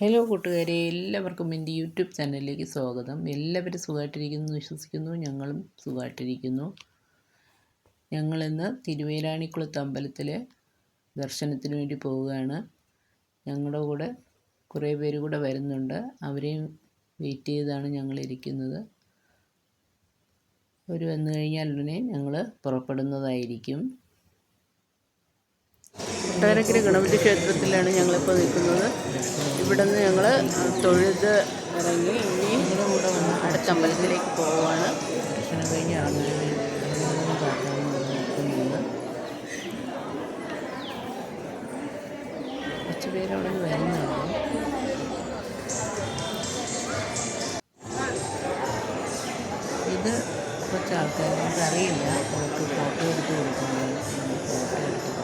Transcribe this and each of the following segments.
Hello കൂട്ടുകാരെ. എല്ലാവർക്കും എന്റെ യൂട്യൂബ് ചാനലിലേക്ക് സ്വാഗതം. എല്ലാവരും സുഖമായിട്ടിരിക്കുന്നു വിശ്വസിക്കുന്നു. ഞങ്ങളും സുഖമായിട്ടിരിക്കുന്നു. ഞങ്ങളിന്ന് തിരുവേലാണിക്കുളത്ത് അമ്പലത്തിൽ ദർശനത്തിന് വേണ്ടി പോവുകയാണ്. ഞങ്ങളുടെ കൂടെ കുറേ പേര് കൂടെ വരുന്നുണ്ട്. അവരെയും വെയിറ്റ് ചെയ്താണ് ഞങ്ങളിരിക്കുന്നത് ഒരു വന്നു കഴിഞ്ഞാൽ ഉടനെ ഞങ്ങൾ പുറപ്പെടുന്നതായിരിക്കും. കൊട്ടാരക്കര ഗണപതി ക്ഷേത്രത്തിലാണ് ഞങ്ങളിപ്പോൾ നിൽക്കുന്നത്. ഇവിടെ നിന്ന് ഞങ്ങൾ തൊഴുത് ഇറങ്ങി ഇനി അടുത്ത അമ്പലത്തിലേക്ക് പോവുകയാണ് കുറച്ച് പേര് അവിടെ ഇത് കുറച്ച് ആൾക്കാർ നമുക്ക് അറിയില്ല അവർക്ക് ഫോട്ടോ എടുത്ത് കൊടുക്കുന്നത് ഫോട്ടോ എടുത്ത്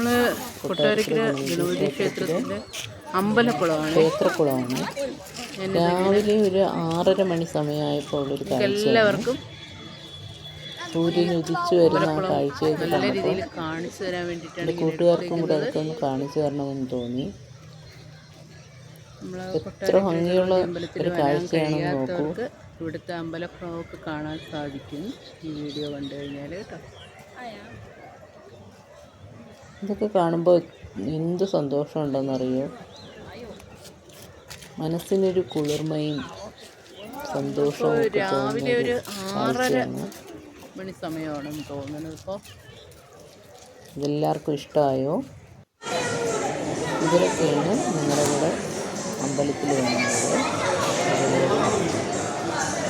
നമ്മൾ കൊട്ടാരക്കര ഗണപതി ക്ഷേത്രത്തിന്റെ അമ്പലക്കുളമാണ്. ക്ഷേത്രക്കുളമാണ്. രാവിലെ ഒരു ആറര മണി സമയമായപ്പോൾ ഒരു കാഴ്ച എല്ലാവർക്കും സൂര്യൻ ഉദിച്ചു വരുന്ന ആ കാഴ്ചയൊക്കെ കണ്ടപ്പോൾ എന്റെ കൂട്ടുകാർക്കും കൂടെ അതൊക്കെ ഒന്ന് കാണിച്ചു തരണമെന്ന് തോന്നി. എത്ര ഭംഗിയുള്ള ഒരു കാഴ്ചയാണെന്ന് നോക്കൂ. ഇവിടുത്തെ അമ്പലക്കുളമൊക്കെ കാണാൻ സാധിക്കും. ഈ വീഡിയോ കണ്ടു കഴിഞ്ഞാൽ കേട്ടോ ഇതൊക്കെ കാണുമ്പോൾ എന്ത് സന്തോഷമുണ്ടെന്നറിയോ? മനസ്സിനൊരു കുളിർമയും സന്തോഷവും രാവിലെ ഒരു ആറര മണി സമയമാണെന്ന് തോന്നുന്നത് ഇപ്പോൾ ഇതെല്ലാവർക്കും ഇഷ്ടമായോ? ഇവരൊക്കെയാണ് നിങ്ങളുടെ കൂടെ അമ്പലത്തിൽ വന്നത്. അവർ,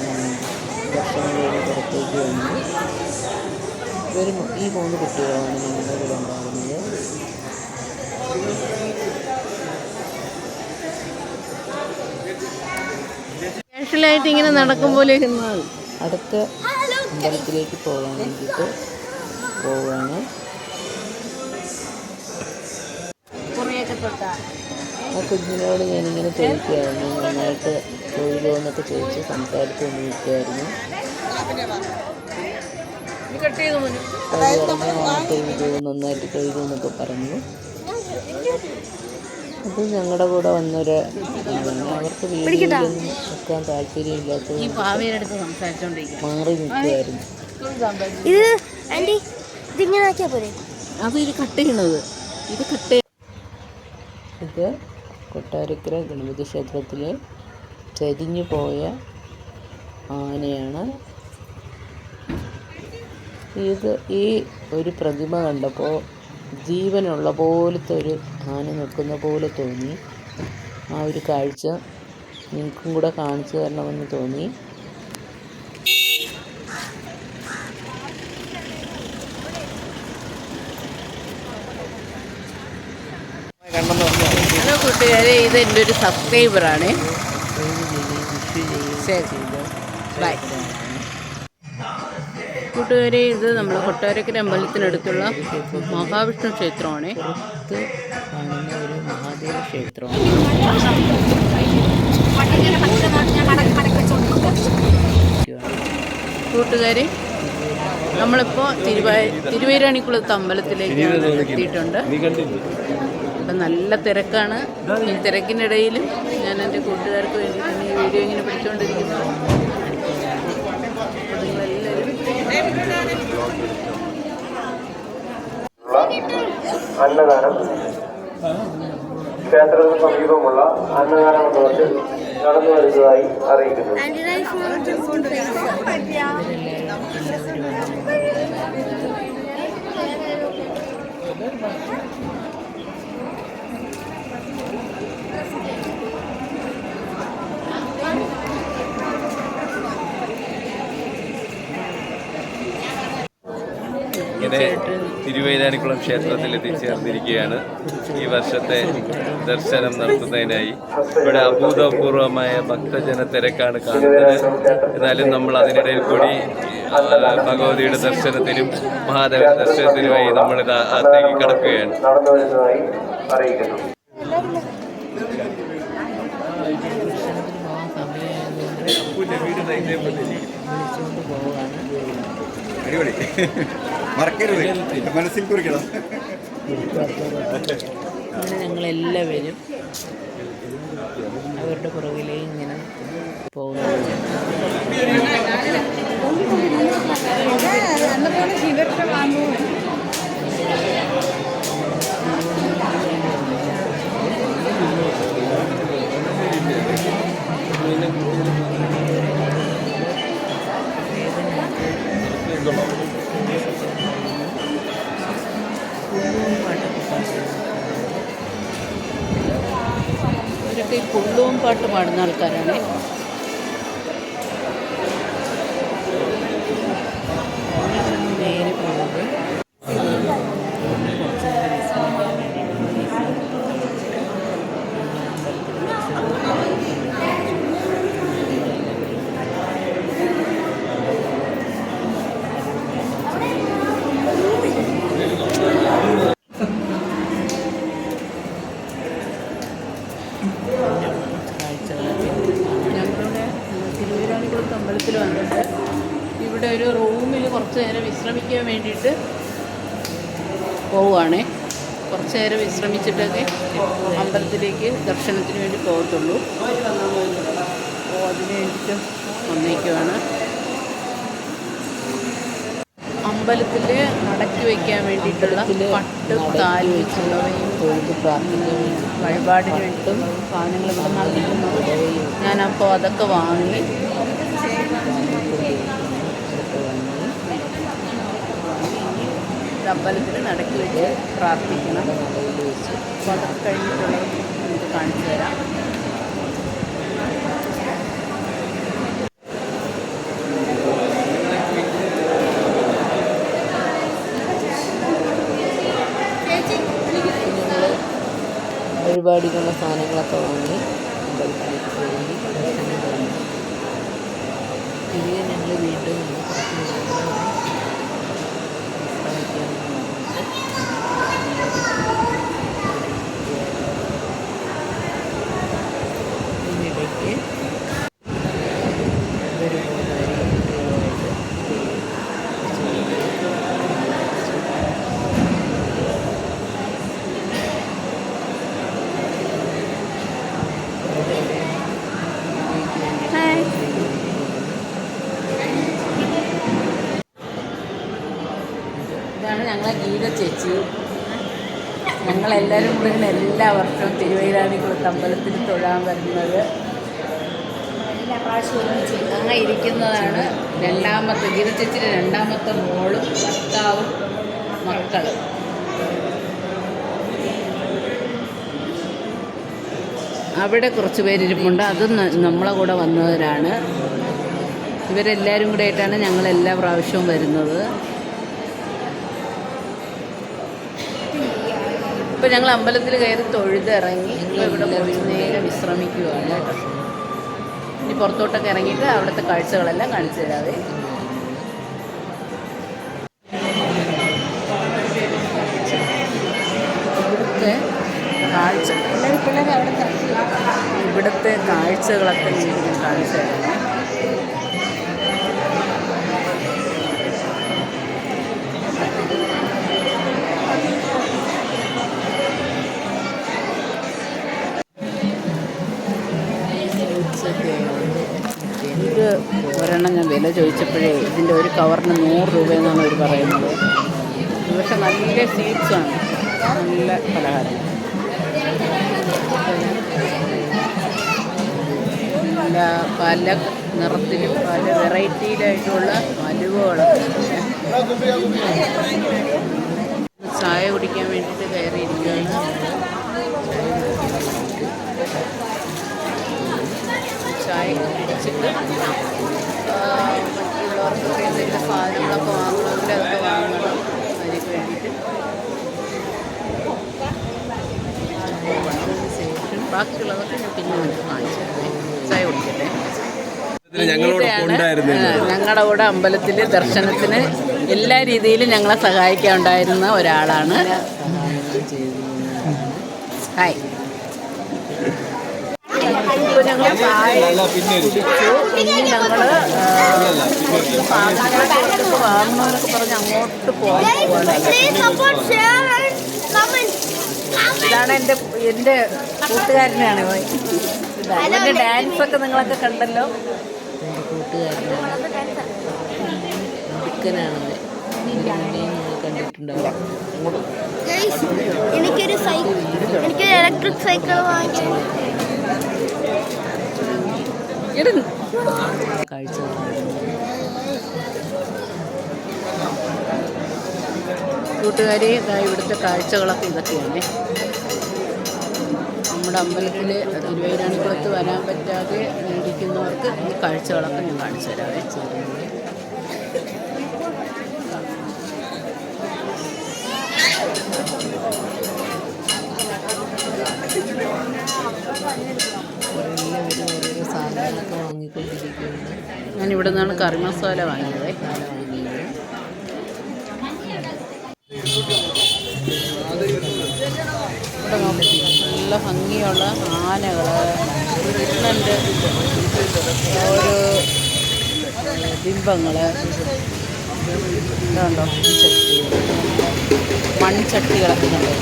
ഉം, ദർശനം കഴിഞ്ഞ് പുറത്തേക്ക് വന്നു. ഇവരും ഈ മൂന്ന് കുട്ടികളാണ് നിങ്ങളുടെ കൂടെ ഉണ്ടാകുന്നത്. കാഷ്വലായിട്ട് ഇങ്ങനെ നടക്കുമ്പോൾ അടുത്ത അമ്പലത്തിലേക്ക് പോകാൻ വേണ്ടിയിട്ട് പോവാണ്. ആ കുഞ്ഞിനോട് ഞാനിങ്ങനെ ചോദിക്കുമായിരുന്നു നന്നായിട്ട് തൊഴിലോ എന്നൊക്കെ ചോദിച്ച് സംസാരിച്ചു തൊഴുതു നന്നായിട്ട് തൊഴിലോ എന്നൊക്കെ പറഞ്ഞു. അത് ഞങ്ങളുടെ കൂടെ വന്നൊരു അവർക്ക് വീട്ടിലൊന്നും അടുത്ത് സംസാരിച്ചുകൊണ്ടിരിക്കുക മാറി നിൽക്കുമായിരുന്നു ഇത് ആന്റി ഇതിങ്ങനെ ആക്കിയാൽ പോരെ? അത് ഇത് കട്ട് ചെയ്യണത്. ഇത് കട്ട് ഇത് കൊട്ടാരക്കര ഗണപതി ക്ഷേത്രത്തിലെ ചരിഞ്ഞു പോയ ആനയാണ്. ഇത് ഈ ഒരു പ്രതിമ കണ്ടപ്പോൾ ജീവനുള്ള പോലത്തെ ഒരു ആന നിൽക്കുന്ന പോലെ തോന്നി. ആ ഒരു കാഴ്ച നിങ്ങൾക്കും കൂടെ കാണിച്ചു തരണമെന്ന് തോന്നി. ഹലോ കൂട്ടുകാരെ ഇത് എന്റെ ഒരു സബ്സ്ക്രൈബറാണ്. ബൈ കൂട്ടുകാരെ ഇത് നമ്മൾ കൊട്ടാരക്കര അമ്പലത്തിനടുത്തുള്ള മഹാവിഷ്ണു ക്ഷേത്രമാണ്. പുറത്ത് കാണുന്ന ഒരു മഹാദേവ ക്ഷേത്രമാണ്. കൂട്ടുകാരെ നമ്മളിപ്പോൾ തിരുവാ തിരുവേരാണിക്കുളത്ത് അമ്പലത്തിലേക്ക് എത്തിയിട്ടുണ്ട്. ഇപ്പം നല്ല തിരക്കാണ്. ഈ തിരക്കിനിടയിലും ഞാൻ എന്റെ കൂട്ടുകാർക്ക് വേണ്ടി ഈ വീഡിയോ ഇങ്ങനെ പിടിച്ചുകൊണ്ടിരിക്കുന്നത് അന്നദാനം. ക്ഷേത്രത്തിന് സമീപമുള്ള അന്നദാന മണ്ഡപത്തിൽ നടന്നു വരുന്നതായി അറിയിക്കുന്നു. Thank റൈസ് ഇങ്ങനെ തിരുവൈരാണിക്കുളം ക്ഷേത്രത്തിൽ എത്തിച്ചേർന്നിരിക്കുകയാണ്. ഈ വർഷത്തെ ദർശനം നടത്തുന്നതിനായി. ഇവിടെ അഭൂതപൂർവമായ ഭക്തജന തിരക്കാണ് കാണുന്നത്. എന്നാലും നമ്മൾ അതിനിടയിൽ കൂടി ഭഗവതിയുടെ ദർശനത്തിനും മഹാദേവ ദർശനത്തിനുമായി നമ്മൾ ഇത് അകത്തേക്ക് കടക്കുകയാണ് അടിപൊളി. മറക്കരുത്. മനസ്സിൽ കുറിക്കണം. അങ്ങനെ ഞങ്ങളെല്ലാവരും അവരുടെ പുറകിലേ ഇങ്ങനെ പോകുന്നു. പാടുന്ന ആൾക്കാരാണ് നേരെ പോകുന്നത് ഞങ്ങളുടെ തിരുവൈരാണിക്കുളത്ത് അമ്പലത്തിൽ വന്നിട്ട് ഇവിടെ ഒരു റൂമിൽ കുറച്ച് നേരം വിശ്രമിക്കാൻ വേണ്ടിയിട്ട് പോവുകയാണേ കുറച്ച് നേരം വിശ്രമിച്ചിട്ടൊക്കെ അമ്പലത്തിലേക്ക് ദർശനത്തിന് വേണ്ടി പോകത്തുള്ളൂ. അപ്പോൾ അതിന് വേണ്ടിയിട്ട് വന്നേക്കുവാണ്. അമ്പലത്തിൽ മടക്കി വയ്ക്കാൻ വേണ്ടിയിട്ടുള്ള പട്ട് താൽ വെച്ചുള്ളവയും വഴിപാടിന് വേണ്ടിയിട്ടും സാധനങ്ങൾ ഇവിടെ നൽകുന്നത് ഞാനപ്പോൾ അതൊക്കെ വാങ്ങി അമ്പലത്തിൽ നടക്കി വെച്ച് പ്രാർത്ഥിക്കണം. അപ്പോൾ അതൊക്കെ കഴിഞ്ഞിട്ടുള്ളത് നമുക്ക് കാണിച്ചു തരാം. വഴിപാടിനുള്ള സാധനങ്ങളൊക്കെ വാങ്ങി അമ്പലത്തിലേക്ക് പോയി. തിരികെ ഞങ്ങൾ വീണ്ടും നേരം വിശ്രമിക്കാൻ വേണ്ടിയിട്ട് ഇതാണ് ഞങ്ങളെ ഗീത ചേച്ചി. ഞങ്ങളെല്ലാവരും കൂടെ എല്ലാ വർഷവും തിരുവൈരാണിക്കുളത്ത് അമ്പലത്തിൽ തൊഴാൻ വരുന്നത്. അങ്ങനെ ഇരിക്കുന്നതാണ് രണ്ടാമത്തെ ഗീത ചേച്ചിയുടെ രണ്ടാമത്തെ മോളും ഭർത്താവും മക്കളും. അവിടെ കുറച്ച് പേരിരിപ്പുണ്ട് അതും നമ്മളെ കൂടെ വന്നവരാണ്. ഇവരെല്ലാവരും കൂടെ ആയിട്ടാണ് ഞങ്ങൾ എല്ലാ പ്രാവശ്യവും വരുന്നത്. ഇപ്പം ഞങ്ങൾ അമ്പലത്തിൽ കയറി തൊഴുതിറങ്ങി ഇപ്പോൾ ഇവിടെ പോയി നേരെ വിശ്രമിക്കുകയാണ് കേട്ടോ പുറത്തോട്ടൊക്കെ ഇറങ്ങിയിട്ട് അവിടുത്തെ കാഴ്ചകളെല്ലാം കാണിച്ചു തരാവേ. ഇവിടുത്തെ കാഴ്ച ഇവിടുത്തെ കാഴ്ചകളൊക്കെ കാണിച്ചു തരാം. ഇത് ഒരെണ്ണം ഞാൻ വില ചോദിച്ചപ്പോഴേ ഇതിന്റെ ഒരു കവറിന് നൂറ് രൂപയെന്നാണ് അവർ പറയുന്നത്. പക്ഷെ നല്ല സ്വീറ്റ്സാണ് നല്ല പലഹാരം. നല്ല പല നിറത്തിലും പല വെറൈറ്റിയിലായിട്ടുള്ള അലുവകളൊക്കെ. ചായ കുടിക്കാൻ വേണ്ടിയിട്ട് കയറിയിരിക്കുകയാണ്. ചായ കുടിച്ചിട്ട് മറ്റുള്ളവർക്കൊക്കെ എന്തെങ്കിലും സാധനങ്ങളൊക്കെ വാങ്ങണമെങ്കിൽ അതൊക്കെ വാങ്ങണം. അതിനൊക്കെ വേണ്ടിയിട്ട്. ശേഷം ബാക്കിയുള്ളതൊക്കെ ഞാൻ പിന്നെ നിങ്ങൾക്ക് കാണിച്ചു ചായ കുടിക്കട്ടെ. ഞങ്ങളുടെ കൂടെ അമ്പലത്തിൽ ദർശനത്തിന് എല്ലാ രീതിയിലും ഞങ്ങളെ സഹായിക്കാൻ ഉണ്ടായിരുന്ന ഒരാളാണ്. ഹായ്. ഞങ്ങൾ ഇനി പറഞ്ഞ് അങ്ങോട്ട് പോകാൻ. ഇതാണ് എന്റെ എന്റെ കൂട്ടുകാരനാണ്. ഇതാ, ഡാൻസ് ഒക്കെ നിങ്ങളൊക്കെ കണ്ടല്ലോ എന്റെ കൂട്ടുകാരനാണ് എനിക്കൊരു സൈക്കിൾ എനിക്കൊരു ഇലക്ട്രിക് സൈക്കിൾ വാങ്ങിച്ചു കാഴ്ച കൂട്ടുകാരി ഇതാ ഇവിടുത്തെ കാഴ്ചകളൊക്കെ ഇതൊക്കെയാണ്. നമ്മുടെ അമ്പലത്തിൽ തിരുവൈരാണിക്കുളത്ത് വരാൻ പറ്റാതെ ഇരിക്കുന്നവർക്ക് ഈ കാഴ്ചകളൊക്കെ ഞാൻ കാണിച്ചു തരാവേ വാങ്ങിക്കൊണ്ടിരിക്കുകയാണ് ഞാൻ ഇവിടെ നിന്നാണ് കറി മസാല വാങ്ങിയത്. ഇവിടെ നല്ല ഭംഗിയുള്ള ആനകൾ കൃഷ്ണന്റെ ഓരോ ബിംബങ്ങൾ ഇതുണ്ടോ? മൺചട്ടികളൊക്കെ കണ്ടോ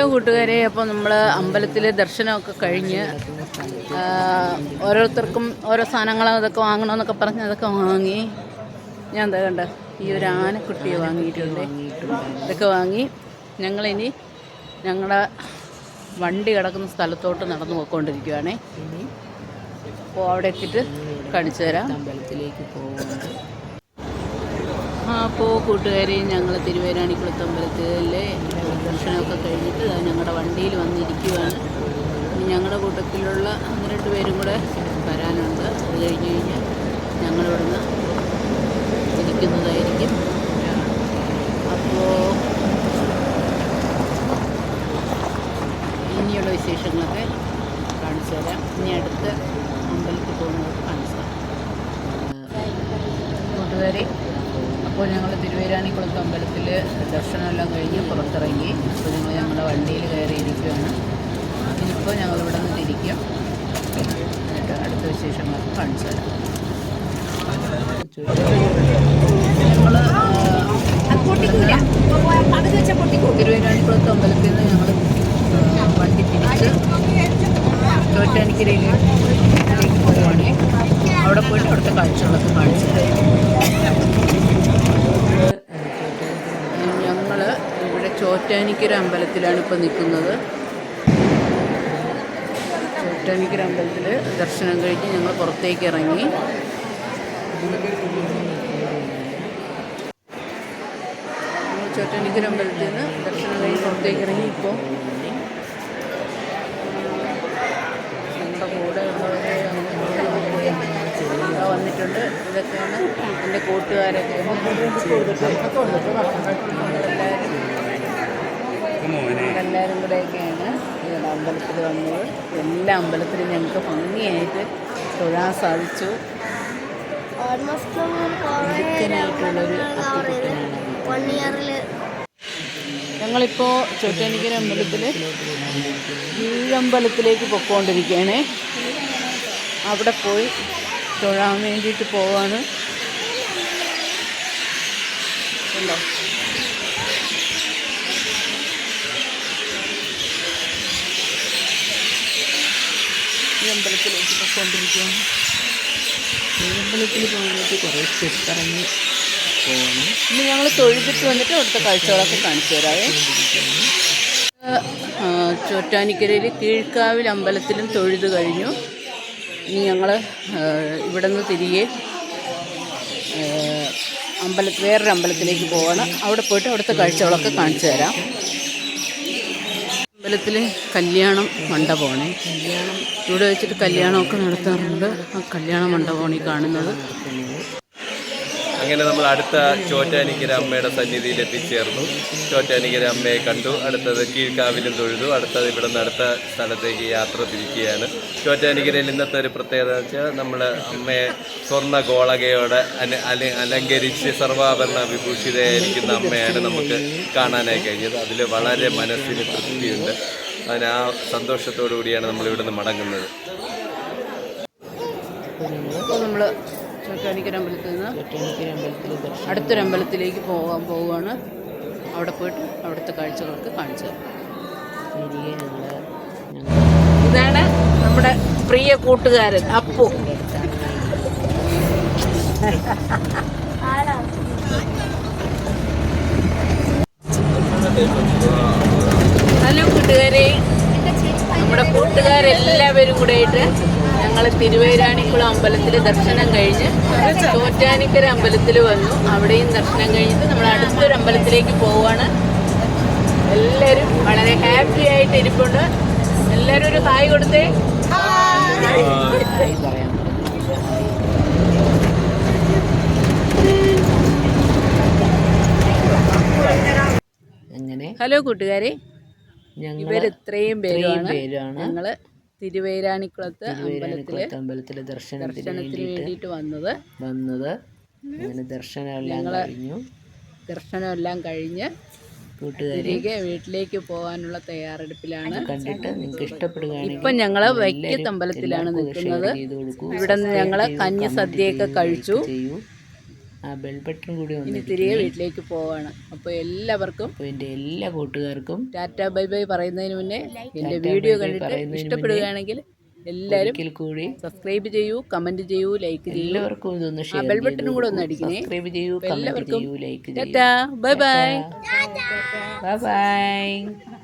ഹലോ കൂട്ടുകാരെ അപ്പോൾ നമ്മൾ അമ്പലത്തിലെ ദർശനമൊക്കെ കഴിഞ്ഞ് ഓരോരുത്തർക്കും ഓരോ സാധനങ്ങൾ അതൊക്കെ വാങ്ങണമെന്നൊക്കെ പറഞ്ഞ് അതൊക്കെ വാങ്ങി. ഞാൻ എന്താ കണ്ട? ഈ ഒരു ആനക്കുട്ടിയെ വാങ്ങിയിട്ടുണ്ട്. ഇതൊക്കെ വാങ്ങി ഞങ്ങളിനി ഞങ്ങളുടെ വണ്ടി കിടക്കുന്ന സ്ഥലത്തോട്ട് നടന്നു പോയിക്കൊണ്ടിരിക്കുകയാണേ അപ്പോൾ അവിടെ എത്തിയിട്ട് കാണിച്ചു തരാം. അമ്പലത്തിലേക്ക് ആ അപ്പോൾ കൂട്ടുകാരെ ഞങ്ങൾ തിരുവേരാണിക്കുളത്ത് അമ്പലത്തിലെ ദർശനമൊക്കെ കഴിഞ്ഞിട്ട് ഞങ്ങളുടെ വണ്ടിയിൽ വന്നിരിക്കുവാണ്. ഞങ്ങളുടെ കൂട്ടത്തിലുള്ള ഒന്ന് രണ്ട് പേരും കൂടെ വരാനുണ്ട്. അത് കഴിഞ്ഞ് കഴിഞ്ഞാൽ ഞങ്ങളിവിടുന്ന് ഇരിക്കുന്നതായിരിക്കും. അപ്പോൾ ഇനിയുള്ള വിശേഷങ്ങളൊക്കെ കാണിച്ചു തരാം. ഇനി അടുത്ത അമ്പലത്തിൽ പോകുന്നവർക്ക് കാണിച്ചു തരാം. കൂട്ടുകാരി അപ്പോൾ ഞങ്ങൾ തിരുവേരാണിക്കുളത്ത് അമ്പലത്തിൽ ദർശനമെല്ലാം കഴിഞ്ഞ് പുറത്തിറങ്ങി. അപ്പോൾ ഞങ്ങൾ ഞങ്ങളുടെ വണ്ടിയിൽ കയറിയിരിക്കുകയാണ്. ഇനിയിപ്പോൾ ഞങ്ങൾ ഇവിടെ നിന്ന് തിരിക്കും. എന്നിട്ട് അടുത്ത വിശേഷങ്ങൾ കാണിച്ചു തരാം. ഞങ്ങൾ തിരുവേരാണിക്കുളത്ത് അമ്പലത്തിൽ നിന്ന് ഞങ്ങൾ വണ്ടി തിരിച്ച് ചോറ്റാനിക്കരയിലേക്ക് പോവുകയാണ് അവിടെ പോയിട്ട് അവിടുത്തെ കാഴ്ചകളൊക്കെ കാണിച്ചു തരാം ഞങ്ങൾ ഇവിടെ ചോറ്റാനിക്കര അമ്പലത്തിലാണ് ഇപ്പോൾ നിൽക്കുന്നത്. ചോറ്റാനിക്കര അമ്പലത്തിൽ ദർശനം കഴിഞ്ഞ് ഞങ്ങൾ പുറത്തേക്ക് ഇറങ്ങി. ചോട്ടാനിക്കര അമ്പലത്തിൽ നിന്ന് ദർശനം കഴിഞ്ഞ് പുറത്തേക്ക് ഇറങ്ങി ഇപ്പോൾ വന്നിട്ടുണ്ട്. ഇതൊക്കെയാണ് എന്റെ കൂട്ടുകാരൊക്കെ. എല്ലാവരും കൂടെയൊക്കെയാണ് അമ്പലത്തിൽ വന്നത്. എല്ലാ അമ്പലത്തിലും ഞങ്ങൾക്ക് ഭംഗിയായിട്ട് തൊഴാൻ സാധിച്ചു. ഞങ്ങളിപ്പോൾ ചോറ്റാനിക്കര അമ്പലത്തിൽ കീഴമ്പലത്തിലേക്ക് പൊക്കോണ്ടിരിക്കുകയാണ്. അവിടെ പോയി തൊഴാൻ വേണ്ടിയിട്ട് പോവാണ്. ഉണ്ടോ? അമ്പലത്തിലേക്ക് പോയിക്കൊണ്ടിരിക്കുകയാണ്. അമ്പലത്തിൽ പോകുന്നത് കുറേ ചുറ്റിറങ്ങി പോകണം ഇനി ഞങ്ങൾ തൊഴുതിട്ട് വന്നിട്ട് അവിടുത്തെ കാഴ്ചകളൊക്കെ കാണിച്ചു തരാവേ. ചോറ്റാനിക്കരയിൽ കീഴ്ക്കാവിൽ അമ്പലത്തിലും തൊഴുത് കഴിഞ്ഞു. ഇനി ഞങ്ങൾ ഇവിടെ നിന്ന് തിരികെ അമ്പലത്തിൽ അമ്പല വേറൊരു അമ്പലത്തിലേക്ക് പോകണം അവിടെ പോയിട്ട് അവിടുത്തെ കാഴ്ചകളൊക്കെ കാണിച്ചു തരാം. അമ്പലത്തിലെ കല്യാണം മണ്ഡപമാണ്. ഇവിടെ വെച്ചിട്ട് കല്യാണമൊക്കെ നടത്താറുണ്ട്. ആ കല്യാണ മണ്ഡപമാണ് ഈ കാണുന്നത്. അങ്ങനെ നമ്മൾ അടുത്ത ചോറ്റാനിക്കര അമ്മയുടെ സന്നിധിയിൽ എത്തിച്ചേർന്നു. ചോറ്റാനിക്കര അമ്മയെ കണ്ടു. അടുത്തത് കീഴ്ക്കാവിലും തൊഴുതു. അടുത്തത് ഇവിടെ നിന്ന് അടുത്ത സ്ഥലത്തേക്ക് യാത്ര തിരിക്കുകയാണ്. ചോറ്റാനിക്കരയിൽ ഇന്നത്തെ ഒരു പ്രത്യേകത വെച്ചാൽ നമ്മൾ അമ്മയെ സ്വർണ ഗോളകയോടെ അല- അല- അലങ്കരിച്ച് സർവാഭരണ വിഭൂഷിതയായിരിക്കുന്ന അമ്മയാണ് നമുക്ക് കാണാനായി കഴിഞ്ഞത്. അതിൽ വളരെ മനസ്സിന് തൃപ്തിയുണ്ട്. അതിന് ആ സന്തോഷത്തോടു കൂടിയാണ് നമ്മൾ മടങ്ങുന്നത്. നമ്മൾ ചോറ്റാനിക്കര അമ്പലത്തിൽ നിന്ന് അടുത്തൊരു അമ്പലത്തിലേക്ക് പോകാൻ പോവുകയാണ് അവിടെ പോയിട്ട് അവിടുത്തെ കാഴ്ചകൾക്ക് കാണിച്ചു ഇതാണ് നമ്മുടെ പ്രിയ കൂട്ടുകാരൻ അപ്പു. ഹലോ കൂട്ടുകാരെ. നമ്മുടെ കൂട്ടുകാരെല്ലാവരും കൂടെ ആയിട്ട് ഞങ്ങൾ തിരുവേരാണിക്കുളം അമ്പലത്തിൽ ദർശനം കഴിഞ്ഞ് ചോറ്റാനിക്കര അമ്പലത്തിൽ വന്നു. അവിടെയും ദർശനം കഴിഞ്ഞിട്ട് നമ്മൾ അടുത്തൊരു അമ്പലത്തിലേക്ക് പോവാണ്. എല്ലാവരും വളരെ ഹാപ്പി ആയിട്ട് ഇരിപ്പുണ്ട്. എല്ലാവരും ഒരു ഹായ് കൊടുത്തേ. അങ്ങനെ ഹലോ കൂട്ടുകാരെ. ഞങ്ങൾ പേരാണ് പേരാണ് ഞങ്ങൾ തിരുവൈരാണിക്കുളത്ത് അമ്പലത്തിൽ അമ്പലത്തിലെ ദർശനത്തിന് വേണ്ടിയിട്ട് വന്നത്. വന്നത്. അങ്ങനെ ദർശനമെല്ലാം കഴിഞ്ഞു. ദർശനമെല്ലാം കഴിഞ്ഞ് തിരികെ വീട്ടിലേക്ക് പോകാനുള്ള തയ്യാറെടുപ്പിലാണ്. കണ്ടിട്ട് നിങ്ങൾക്ക് ഇഷ്ടപ്പെടുകയാണെങ്കിൽ ഇപ്പം ഞങ്ങൾ വൈക്കത്തമ്പലത്തിലാണ് നിൽക്കുന്നത്. ഇവിടെ നിന്ന് ഞങ്ങൾ കഞ്ഞി സദ്യയൊക്കെ കഴിച്ചു. ആ ബെൽ ബട്ടൺ കൂടി ഒന്ന് തിരികെ വീട്ടിലേക്ക് പോവാണ്. അപ്പോൾ എല്ലാവർക്കും എന്റെ എന്റെ എല്ലാ കൂട്ടുകാർക്കും ടാറ്റ ബൈ ബൈ പറയുന്നതിന് മുന്നേ എന്റെ വീഡിയോ കണ്ടിട്ട് ഇഷ്ടപ്പെടുകയാണെങ്കിൽ എല്ലാവരും കൂടി സബ്സ്ക്രൈബ് ചെയ്യൂ കമന്റ് ചെയ്യൂ ലൈക്ക് ചെയ്യൂ. എല്ലാവർക്കും ഇതൊന്ന് ഷെയർ ബെൽ ബട്ടണും കൂടെ ഒന്ന് അടിക്കണേ. സബ്സ്ക്രൈബ് ചെയ്യൂ എല്ലാവർക്കും ചെയ്യൂ ലൈക്ക് ചെയ്യൂ. Tata bye. Bye bye bye.